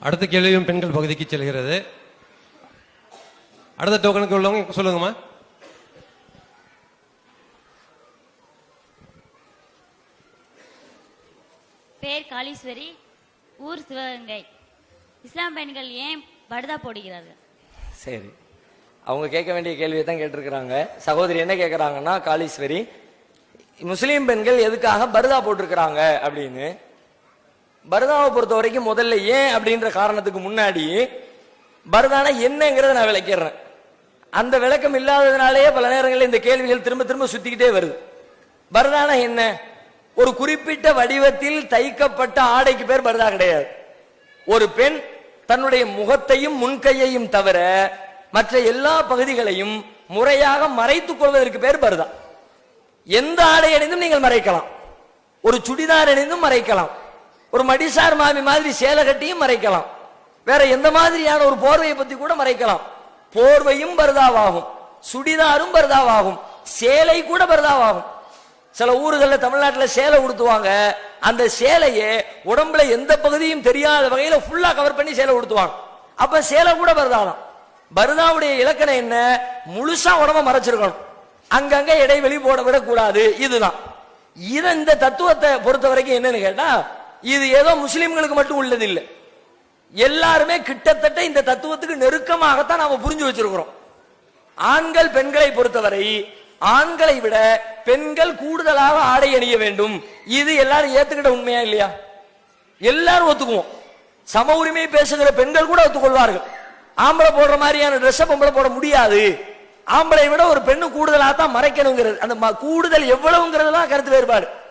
அடுத்த கேள்வியும் பெண்கள் பகுதிக்கு செல்கிறது. அடுத்த டோக்கனுக்கு உள்ளவங்க சொல்லுங்கம்மா. பேர் காளீஸ்வரி ஊர் சிவகங்கை. இஸ்லாம் பெண்கள் ஏன் படுதா போடுகிறார்கள்? சரி. அவங்க கேட்க வேண்டிய கேள்வியை தான் கேட்டிருக்கிறாங்க. சகோதரி என்ன கேட்கறாங்கன்னா காளீஸ்வரி முஸ்லீம் பெண்கள் எதுக்காக பருதா போட்டிருக்கிறாங்க அப்படின்னு. பரதாவை பொறுத்த வரைக்கும் முதல்ல ஏன் அப்படின்ற காரணத்துக்கு முன்னாடி பரதானா என்னங்கிறத நான் விளக்கிடுறேன். அந்த விளக்கம் இல்லாததுனாலேயே பல நேரங்களில் இந்த கேள்விகள் திரும்ப திரும்ப சுத்திக்கிட்டே வருது. பரதானா என்ன? ஒரு குறிப்பிட்ட வடிவத்தில் தைக்கப்பட்ட ஆடைக்கு பேர் பரதா கிடையாது. ஒரு பெண் தன்னுடைய முகத்தையும் முன்கையையும் தவிர மற்ற எல்லா பகுதிகளையும் முறையாக மறைத்துக் கொள்வதற்கு பேர் பரதா. எந்த ஆடை அணிந்தும் நீங்கள் மறைக்கலாம். ஒரு சுடிதார் அணிந்தும் மறைக்கலாம். ஒரு மடிசார் மாமி மாதிரி சேலை கட்டியும் மறைக்கலாம். வேற எந்த மாதிரியான ஒரு போர்வையை பத்தி கூட மறைக்கலாம். போர்வையும் பரதாவாகும். சுடிதாரும் பரதாவாகும். சேலை கூட பரதாவாகும். சில ஊர்களில் தமிழ்நாட்டில் சேலை உடுத்துவாங்க. அந்த சேலையை உடம்புல எந்த பகுதியும் தெரியாத வகையில் ஃபுல்லா கவர் பண்ணி சேலை உடுத்துவாங்க. அப்ப சேலை கூட பரதாலாம். பரதாவுடைய இலக்கணம் என்ன? முழுசா உடம்ப மறைச்சிருக்கணும். அங்கங்க இடைவெளி போட விடக்கூடாது இதுதான். இத இந்த தத்துவத்தை பொறுத்த வரைக்கும் என்னன்னு கேட்டா இது ஏதோ முஸ்லிம்களுக்கு மட்டும் உள்ளது இல்லை எல்லாருமே கிட்டத்தட்ட இந்த தத்துவத்துக்கு நெருக்கமாகத்தான் நாம புரிஞ்சு வச்சிருக்கிறோம். ஆண்கள் பெண்களை பொறுத்தவரை ஆண்களை விட பெண்கள் கூடுதலாக ஆடை அணிய வேண்டும். இது எல்லாரும் ஏத்துக்கிட்ட உண்மையா இல்லையா? எல்லாரும் ஒத்துக்குவோம். சம உரிமை பேசுகிற பெண்கள் கூட ஒத்துக்கொள்வார்கள். ஆம்பளை போடுற மாதிரியான ட்ரெஸ் பொம்பளை போட முடியாது. ஆம்பளை விட ஒரு பெண்ணு கூடுதலாக தான் மறைக்கணுங்கிறது அந்த ம- கூடுதல் எவ்வளவுங்கிறதுலாம் கருத்து வேறுபாடு.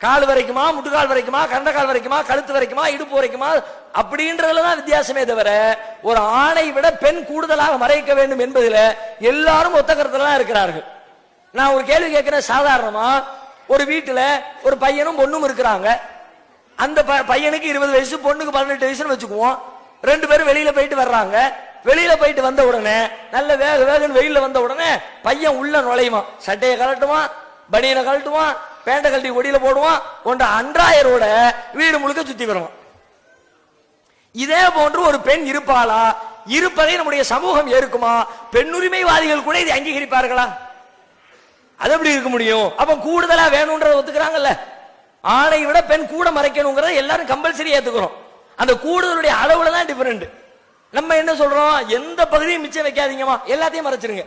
கால் வரைக்குமா முட்டுக்கால் வரைக்குமா கண்டக்கால் வரைக்குமா கழுத்து வரைக்குமா இடுப்பு வரைக்குமா அப்படின்றதுல தான் வித்தியாசமே தவிர ஒரு ஆணை விட பெண் கூடுதலாக மறைக்க வேண்டும் என்பதில் எல்லாரும் ஒத்த கருத்துல இருக்கிறார்கள். நான் ஒரு கேள்வி கேட்கிறேன் சாதாரணமா ஒரு வீட்டில் ஒரு பையனும் பொண்ணும் இருக்கிறாங்க. அந்த ப- பையனுக்கு இருபது வயசு பொண்ணுக்கு பதினெட்டு வயசுன்னு வச்சுக்குவோம். ரெண்டு பேரும் வெளியில போயிட்டு வர்றாங்க. வெளியில போயிட்டு வந்த உடனே நல்ல வேக வேகன்னு வெயில்ல வந்த உடனே பையன் உள்ள நுழையுமா சட்டையை கழட்டுவான் பனியனை கழட்டுவான் பேண்ட கழட்டி ஒடியில போடுவான் கொண்ட அன்றாயரோட வீடு முழுக்க சுத்தி வருவான். இதே போன்று ஒரு பெண் இருப்பாளா? இருப்பதை நம்முடைய சமூகம் ஏற்குமா? பெண்ணுரிமைவாதிகள் கூட இதை அங்கீகரிப்பார்களா? அது எப்படி இருக்க முடியும்? அப்ப கூடுதலா வேணும்ன்றத ஒத்துக்கிறாங்கல்ல. ஆணை விட பெண் கூட மறைக்கணுங்கிறத எல்லாரும் கம்பல்சரி ஏத்துக்கிறோம். அந்த கூடுதலுடைய அளவுல தான் டிஃபரெண்ட் நம்ம என்ன சொல்றோம்? எந்த பகுதியும் மிச்சம் வைக்காதீங்கம்மா. எல்லாத்தையும் மறைச்சிருங்க.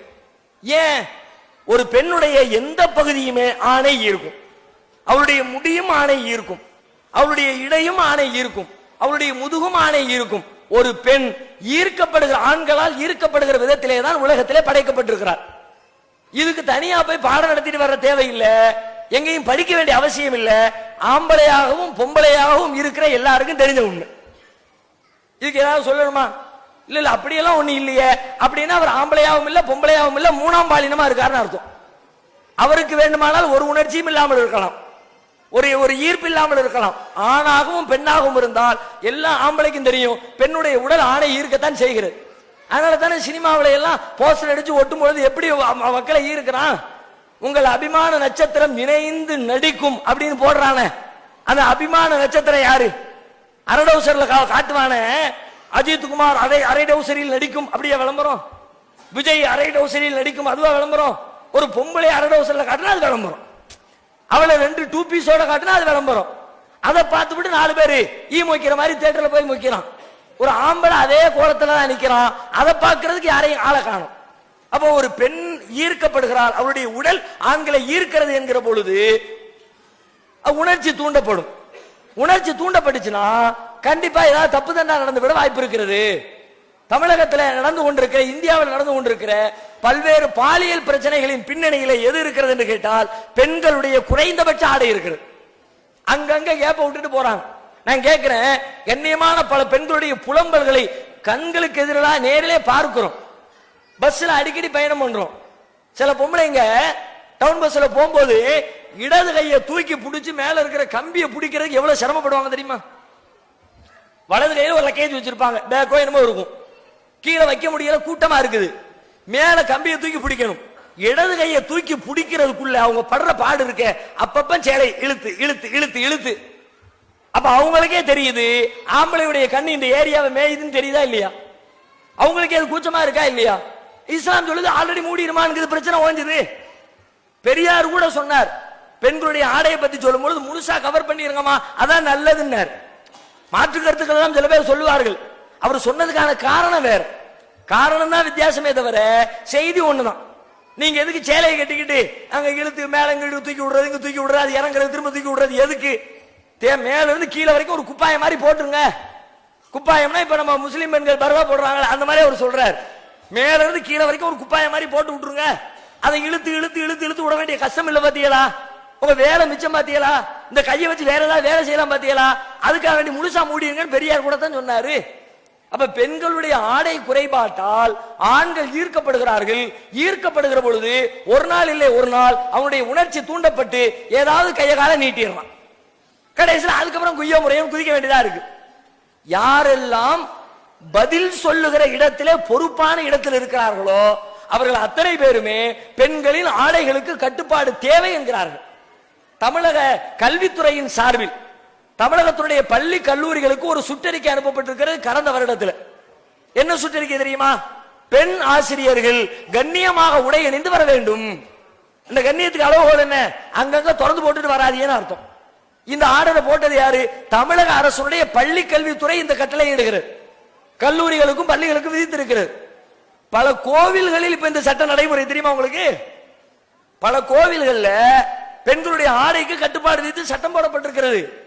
ஏன்? ஒரு பெண்ணுடைய எந்த பகுதியுமே ஆணை இருக்கும் அவருடைய முடியும் ஆணை இருக்கும். அவருடைய இடையும் ஆணை இருக்கும். அவருடைய முதுகும் ஆணை இருக்கும். ஒரு பெண் ஈர்க்கப்படுகிற ஆண்களால் ஈர்க்கப்படுகிற விதத்திலே தான் உலகத்திலே படைக்கப்பட்டிருக்கிறார். இதுக்கு தனியா போய் பாடம் நடத்திட்டு வர தேவையில்லை. எங்கேயும் படிக்க வேண்டிய அவசியம் இல்லை. ஆம்பளையாகவும் பொம்பளையாகவும் இருக்கிற எல்லாருக்கும் தெரிஞ்ச ஒண்ணு. இதுக்கு ஏதாவது சொல்லணுமா? இல்ல இல்ல அப்படியெல்லாம் ஒண்ணு இல்லையே. அப்படின்னா அவர் ஆம்பளையாகவும் இல்ல பொம்பளையாகவும் இல்ல மூணாம் பாலினமா இருக்காருன்னு அர்த்தம். அவருக்கு வேண்டுமானால் ஒரு உணர்ச்சியும் இல்லாமல் இருக்கலாம். ஒரு ஒரு ஈர்ப்பு இல்லாமல் இருக்கலாம். ஆணாகவும் பெண்ணாகவும் இருந்தால் எல்லா ஆம்பளைக்கும் தெரியும் பெண்ணுடைய உடல் ஆணை ஈர்க்கத்தான் செய்கிறது. அதனால தானே சினிமாவில எல்லாம் போஸ்டர் அடிச்சு ஒட்டும் பொழுது எப்படி மக்களை ஈர்க்கிறான்? உங்கள் அபிமான நட்சத்திரம் இணைந்து நடிக்கும் அப்படின்னு போடுறானே. அந்த அபிமான நட்சத்திரம் யாரு? அரடவுசர்ல கா- காட்டுவானே. அஜித் குமார் அரை அரை டவுசரில் நடிக்கும். அப்படியே விளம்பரம்? விஜய் அரை டவுசரில் நடிக்கும். அதுவா விளம்பரம்? ஒரு பொம்பளை அரை டவுசர்ல காட்டினா அது விளம்பரம். அவளை ரெண்டு டூ பீஸோட காட்டினா அது விளம்பரம். அதை பார்த்து விட்டு நாலு பேர் ஈ மொய்க்கிற மாதிரி தேட்டரில் போய் மொய்க்கிறான். ஒரு ஆம்பளை அதே கோலத்தில் தான் நிற்கிறான் அதை பார்க்கறதுக்கு யாரையும் ஆளை காணும். அப்போ ஒரு பெண் ஈர்க்கப்படுகிறாள். அவருடைய உடல் ஆண்களை ஈர்க்கிறது என்கிற பொழுது உணர்ச்சி தூண்டப்படும். உணர்ச்சி தூண்டப்பட்டுச்சுன்னா கண்டிப்பா ஏதாவது தப்பு தண்டா நடந்து விட வாய்ப்பு இருக்கிறது. தமிழகத்தில் நடந்து கொண்டிருக்க இந்தியாவில் நடந்து கொண்டிருக்கிற பல்வேறு பாலியல் பிரச்சனைகளின் பின்னணியில எது இருக்கிறது என்று கேட்டால் பெண்களுடைய குறைந்தபட்ச ஆடை இருக்கிறது அங்கங்க கேப்ப விட்டுட்டு போறாங்க. நான் கேட்கிறேன் கண்ணியமான பல பெண்களுடைய புலம்பல்களை கண்களுக்கு எதிராக நேரிலே பார்க்கிறோம். பஸ்ல அடிக்கடி பயணம் பண்றோம். சில பொம்பளைங்க டவுன் பஸ்ல போகும்போது இடது கையை தூக்கி பிடிச்சி மேல இருக்கிற கம்பியை பிடிக்கிறதுக்கு எவ்வளவு சிரமப்படுவாங்க தெரியுமா? வலது கையில ஒரு லக்கேஜ் வச்சிருப்பாங்க. பேக்கோ என்னமோ இருக்கும். கீழே வைக்க முடியல கூட்டமா இருக்குது. மேல கம்பியை தூக்கி பிடிக்கணும். இடது கையை தூக்கி பிடிக்கிறதுக்குள்ள அவங்க படுற பாடு இருக்க அப்பப்ப சேலை இழுத்து இழுத்து இழுத்து இழுத்து. அப்ப அவங்களுக்கே தெரியுது ஆம்பளையுடைய கண்ணு இந்த ஏரியாவை மேயுதுன்னு தெரியுதா இல்லையா? அவங்களுக்கே அது கூச்சமா இருக்கா இல்லையா? இஸ்லாம் சொல்லுது ஆல்ரெடி மூடிடுமான்னு பிரச்சனை ஓஞ்சுது. பெரியார் கூட சொன்னார் பெண்களுடைய ஆடையை பத்தி சொல்லும்பொழுது முழுசா கவர் பண்ணிருங்கம்மா அதான் நல்லதுன்னார். மாற்று கருத்துக்கள் எல்லாம் சில பேர் சொல்லுவார்கள். அவர் சொன்னதுக்கான காரணம் வேற. காரணம் தான் வித்தியாசமே தவிர செய்தி ஒண்ணுதான். நீங்க எதுக்கு சேலையை கட்டிக்கிட்டு அங்க இழுத்து மேல இழுத்து தூக்கி விடுறது இங்க தூக்கி விடுறது இறங்குறது திரும்ப தூக்கி விடுறது எதுக்கு? தே மேல இருந்து கீழே வரைக்கும் ஒரு குப்பாயம் மாதிரி போட்டுருங்க. குப்பாயம்னா இப்ப நம்ம முஸ்லீம் பெண்கள் பருவா போடுறாங்களா அந்த மாதிரி அவர் சொல்றாரு. மேல இருந்து கீழே வரைக்கும் ஒரு குப்பாயம் மாதிரி போட்டு விட்டுருங்க. அதை இழுத்து இழுத்து இழுத்து இழுத்து விட வேண்டிய கஷ்டம் இல்லை பாத்தீங்களா? உங்க வேலை மிச்சம் பாத்தீங்களா? இந்த கையை வச்சு வேற ஏதாவது வேலை செய்யலாம் பாத்தீங்களா? அதுக்காக வேண்டி முழுசா மூடிடுங்கன்னு பெரியார் கூட தான் சொன்னாரு. அப்ப பெண்களுடைய ஆடை குறைபாட்டால் ஆண்கள் ஈர்க்கப்படுகிறார்கள். ஈர்க்கப்படுகிற பொழுது ஒரு நாள் இல்லை ஒரு நாள் அவனுடைய உணர்ச்சி தூண்டப்பட்டு ஏதாவது கையகால நீட்டிடுறான் கடைசியில் அதுக்கப்புறம் குய்ய முறையும் குதிக்க வேண்டியதா இருக்கு. யாரெல்லாம் பதில் சொல்லுகிற இடத்திலே பொறுப்பான இடத்தில் இருக்கிறார்களோ அவர்கள் அத்தனை பேருமே பெண்களின் ஆடைகளுக்கு கட்டுப்பாடு தேவை என்கிறார்கள். தமிழக கல்வித்துறையின் சார்பில் தமிழகத்தினுடைய பள்ளி கல்லூரிகளுக்கு ஒரு சுற்றறிக்கை அனுப்பப்பட்டிருக்கிறது கடந்த வருடத்தில். என்ன சுற்றறிக்கை தெரியுமா? பெண் ஆசிரியர்கள் கண்ணியமாக உடை அணிந்து வர வேண்டும். இந்த கண்ணியத்துக்கு அளவுகோல் என்ன? அங்கங்க திறந்து போட்டுட்டு வராதீங்கன்னு அர்த்தம். இந்த ஆர்டரை போட்டது யாரு? தமிழக அரசுடைய பள்ளி கல்வித்துறை இந்த கட்டளை இடுகிறது. கல்லூரிகளுக்கும் பள்ளிகளுக்கும் விதித்திருக்கிறது. பல கோவில்களில் இப்ப இந்த சட்ட நடைமுறை தெரியுமா உங்களுக்கு? பல கோவில்கள்ல பெண்களுடைய ஆடைக்கு கட்டுப்பாடு விதித்து சட்டம் போடப்பட்டிருக்கிறது.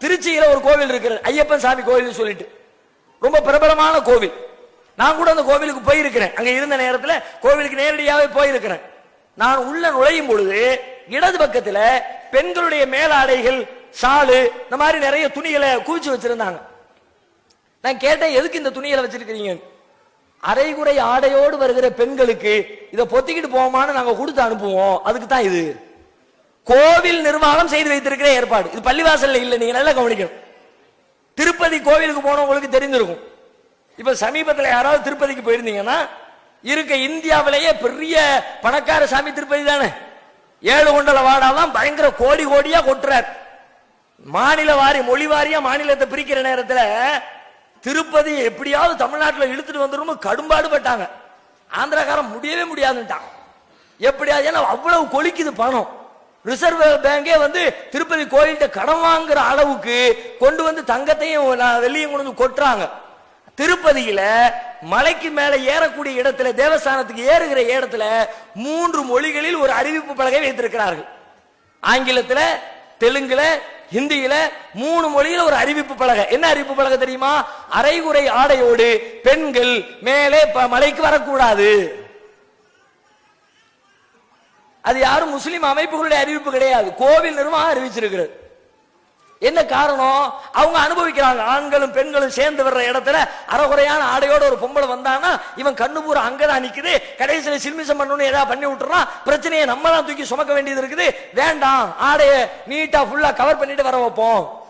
திருச்சியில ஒரு கோவில் இருக்கிறது. ஐயப்பன் சாமி கோவில் சொல்லிட்டு. ரொம்ப பிரபலமான கோவில். நான் கூட அந்த கோவிலுக்கு போயிருக்கிறேன். அங்க இருந்த நேரத்தில் கோவிலுக்கு நேரடியாகவே போயிருக்கிறேன். நான் உள்ள நுழையும் பொழுது இடது பக்கத்துல பெண்களுடைய மேலாடைகள் ஷாலு இந்த மாதிரி நிறைய துணிகளை குவிச்சு வச்சிருந்தாங்க. நான் கேட்டேன் எதுக்கு இந்த துணிகளை வச்சிருக்கிறீங்க? அரைகுறை ஆடையோடு வருகிற பெண்களுக்கு இதை பொத்திக்கிட்டு போவோமான்னு நாங்க கொடுத்து அனுப்புவோம். அதுக்கு தான் இது. கோவில் நிர்வாகம் செய்து வைத்திருக்கிற ஏற்பாடு. இது பள்ளிவாசல்ல இல்லை நீங்க நல்லா கவனிக்கணும். திருப்பதி கோவிலுக்கு போனவங்களுக்கு தெரிஞ்சிருக்கும். இப்ப சமீபத்தில் யாராவது திருப்பதிக்கு போயிருந்தீங்கன்னா இருக்க இந்தியாவிலேயே பெரிய பணக்கார சாமி திருப்பதி தானே. ஏழு குண்டல வாடாலாம் பயங்கர கோடி கோடியா கொட்டுறார். மாநில வாரி மொழி வாரியா மாநிலத்தை பிரிக்கிற நேரத்தில் திருப்பதி எப்படியாவது தமிழ்நாட்டில் இழுத்துட்டு வந்துடும் கடும்பாடு பட்டாங்க ஆந்திராக்காரன் முடியவே முடியாதுன்ட்டான். எப்படியாவது ஏன்னா அவ்வளவு கொலிக்குது பணம். ரிசர்வ் பேங்கே வந்து திருப்பதி கோயில்கிட்ட கடன் வாங்குற அளவுக்கு கொண்டு வந்து தங்கத்தையும் நான் வெள்ளியும் கொண்டு வந்து கொட்டுறாங்க. திருப்பதியில மலைக்கு மேல ஏறக்கூடிய இடத்துல தேவஸ்தானத்துக்கு ஏறுகிற இடத்துல மூன்று மொழிகளில் ஒரு அறிவிப்பு பலகை வைத்திருக்கிறார்கள். ஆங்கிலத்துல தெலுங்குல ஹிந்தியில மூணு மொழியில ஒரு அறிவிப்பு பலகை. என்ன அறிவிப்பு பலகை தெரியுமா? அரைகுறை ஆடையோடு பெண்கள் மேலே ப- மலைக்கு வரக்கூடாது. அது யாரும் முஸ்லீம் அமைப்புகளுடைய அறிவிப்பு கிடையாது. கோவில் நிர்வாகம் அறிவிச்சிருக்கிறது. என்ன காரணம்? அவங்க அனுபவிக்கிறாங்க. ஆண்களும் பெண்களும் சேர்ந்து வர்ற இடத்துல அறகுறையான ஆடையோட ஒரு பொம்பளை வந்தான்னா இவன் கண்ணு பூரா அங்கதான் நிக்குது. கடைசியில சில்மிசம் பண்ணணும் ஏதாவது பண்ணி விட்டுறான். பிரச்சனையை நம்ம தான் தூக்கி சுமக்க வேண்டியது இருக்குது. வேண்டாம். ஆடைய நீட்டா ஃபுல்லா கவர் பண்ணிட்டு வர வைப்போம்.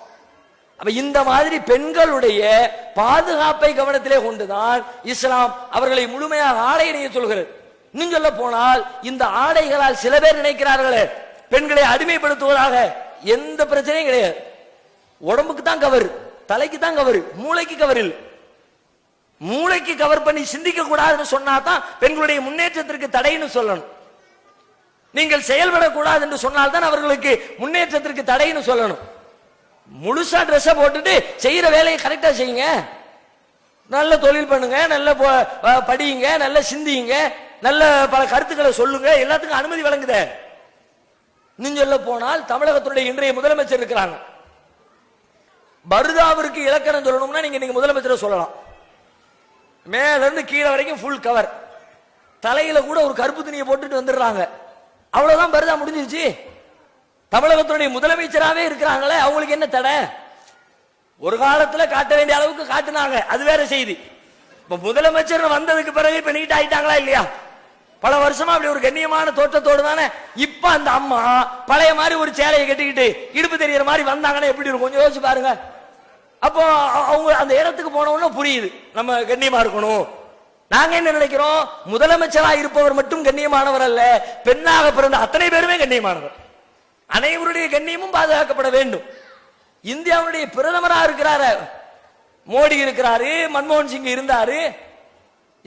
அப்ப இந்த மாதிரி பெண்களுடைய பாதுகாப்பை கவனத்திலே கொண்டுதான் இஸ்லாம் அவர்களை முழுமையாக ஆடை அணிய சொல்கிறது இன்னும் சொல்ல போனால் இந்த ஆடைகளால் சில பேர் நினைக்கிறார்களே பெண்களை அடிமைப்படுத்துவதாக எந்த பிரச்சனையும் கிடையாது. உடம்புக்கு தான் கவர் தலைக்கு தான் கவர் மூளைக்கு கவர் இல்லை. மூளைக்கு கவர் பண்ணி சிந்திக்க கூடாதுன்னு சொன்னா தான் பெண்களுடைய முன்னேற்றத்திற்கு தடைன்னு சொல்லணும். நீங்கள் செயல்படக்கூடாது என்று சொன்னால்தான் அவர்களுக்கு முன்னேற்றத்திற்கு தடைன்னு சொல்லணும். முழுசா ட்ரெஸ்ஸை போட்டுட்டு செய்யற வேலையை கரெக்டா செய்யுங்க. நல்ல தொழில் பண்ணுங்க நல்ல படியுங்க நல்ல சிந்தியுங்க. நல்ல பல கருத்துக்களை சொல்லுங்க. எல்லாத்துக்கும் அனுமதி வழங்குதே. இன்னும் சொல்ல போனால் தமிழகத்துடைய இன்றைய முதலமைச்சர் இருக்கிறாங்க. பருதாவிற்கு இலக்கணம் சொல்லணும்னா நீங்க நீங்க முதலமைச்சரை சொல்லலாம். மேல இருந்து கீழே வரைக்கும் ஃபுல் கவர் தலையில கூட ஒரு கருப்பு துணியை போட்டுட்டு வந்துடுறாங்க. அவ்வளவுதான் பருதா முடிஞ்சிருச்சு. தமிழகத்துடைய முதலமைச்சராகவே இருக்கிறாங்களே அவங்களுக்கு என்ன தடை? ஒரு காலத்துல காட்ட வேண்டிய அளவுக்கு காட்டினாங்க. அது வேற செய்தி. இப்ப முதலமைச்சர் வந்ததுக்கு பிறகு இப்ப நீட் ஆயிட்டாங்களா இல்லையா? பல வருஷமா அப்படி ஒரு கண்ணியமான தோற்றத்தோடு தானே? இப்ப அந்த அம்மா பழைய மாதிரி ஒரு சேலையை கட்டிக்கிட்டு இடுப்பு தெரியற மாதிரி வந்தாங்கன்னா எப்படி இருக்கும்? கொஞ்சம் யோசிச்சு பாருங்க. அப்போ அவங்க அந்த இடத்துக்கு போனவொன்னு புரியுது. நம்ம கண்ணியமா இருக்கணும். நாங்க என்ன நினைக்கிறோம்? முதலமைச்சரா இருப்பவர் மட்டும் கண்ணியமானவர் அல்ல. பெண்ணாக பிறந்த அத்தனை பேருமே கண்ணியமானவர். அனைவருடைய கண்ணியமும் பாதுகாக்கப்பட வேண்டும். இந்தியாவுடைய பிரதமரா இருக்கிறாரு. மோடி இருக்கிறாரு மன்மோகன் சிங் இருந்தாரு.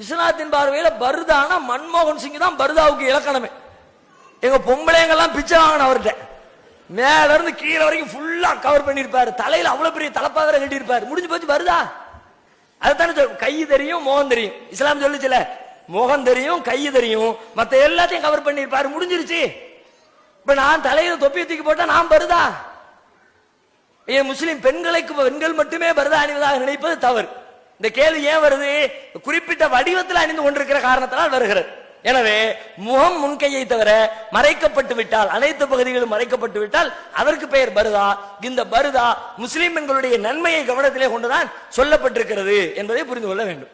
இஸ்லாத்தின் பார்வையில் பருதானா மன்மோகன் சிங் தான் பருதாவுக்கு இலக்கணமே. எங்க பொம்பளைங்கெல்லாம் பிச்சை வாங்கின அவர்கிட்ட. மேல இருந்து கீழே வரைக்கும் ஃபுல்லா கவர் பண்ணியிருப்பாரு. தலையில அவ்வளவு பெரிய தலப்பாவரை கட்டியிருப்பாரு. முடிஞ்சு போச்சு வருதா அதுதானே சொல் கை தெரியும் முகம் தெரியும். இஸ்லாம் சொல்லுச்சுல முகம் தெரியும் கை தெரியும். மத்த எல்லாத்தையும் கவர் பண்ணியிருப்பாரு. முடிஞ்சிருச்சு. இப்ப நான் தலையில தொப்பி தூக்கி போட்டா நான் வருதா ஏன் முஸ்லீம் பெண்களுக்கு பெண்கள் மட்டுமே பரதா அணிவதாக நினைப்பது தவறு. இந்த கேள்வி ஏன் வருது? குறிப்பிட்ட வடிவத்தில் அணிந்து கொண்டிருக்கிற காரணத்தினால் வருகிறது. எனவே முகம் முன்கையை தவிர மறைக்கப்பட்டு விட்டால் அனைத்து பகுதிகளும் மறைக்கப்பட்டு விட்டால் அதற்கு பெயர் பருதா. இந்த பருதா முஸ்லிம் பெண்களுடைய நன்மையை கவனத்திலே கொண்டுதான் சொல்லப்பட்டிருக்கிறது என்பதை புரிந்து கொள்ள வேண்டும்.